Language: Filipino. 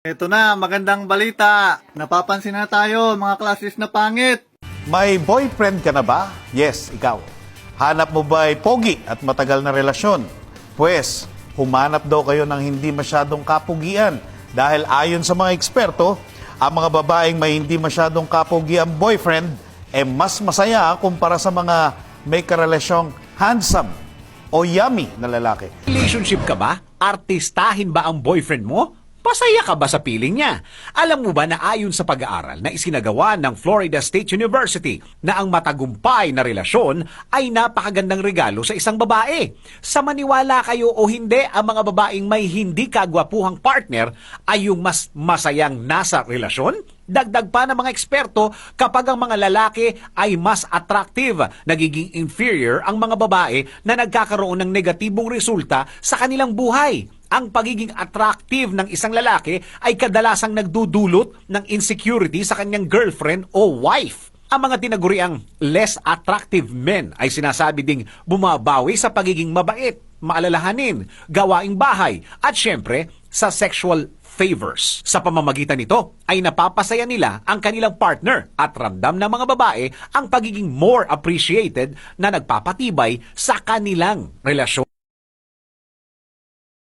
Ito na, magandang balita. Napapansin na tayo, mga klasis na pangit. May boyfriend ka na ba? Yes, ikaw. Hanap mo ba'y pogi at matagal na relasyon? Pwes, humanap daw kayo ng hindi masyadong kapugian dahil ayon sa mga eksperto, ang mga babaeng may hindi masyadong kapugian boyfriend eh mas masaya kumpara sa mga may karelasyong handsome o yummy na lalaki. Relationship ka ba? Artistahin ba ang boyfriend mo? Pasaya ka ba sa piling niya? Alam mo ba na ayon sa pag-aaral na isinagawa ng Florida State University na ang matagumpay na relasyon ay napakagandang regalo sa isang babae. Sa maniwala kayo o hindi, ang mga babaeng may hindi kagwapuhang partner ay yung mas masayang nasa relasyon? Dagdag pa ng mga eksperto, kapag ang mga lalaki ay mas attractive, nagiging inferior ang mga babae na nagkakaroon ng negatibong resulta sa kanilang buhay. Ang pagiging attractive ng isang lalaki ay kadalasang nagdudulot ng insecurity sa kanyang girlfriend o wife. Ang mga tinaguriang less attractive men ay sinasabi ding bumabawi sa pagiging mabait, maalalahanin, gawaing bahay, at syempre sa sexual favors. Sa pamamagitan nito ay napapasaya nila ang kanilang partner at ramdam ng mga babae ang pagiging more appreciated na nagpapatibay sa kanilang relasyon.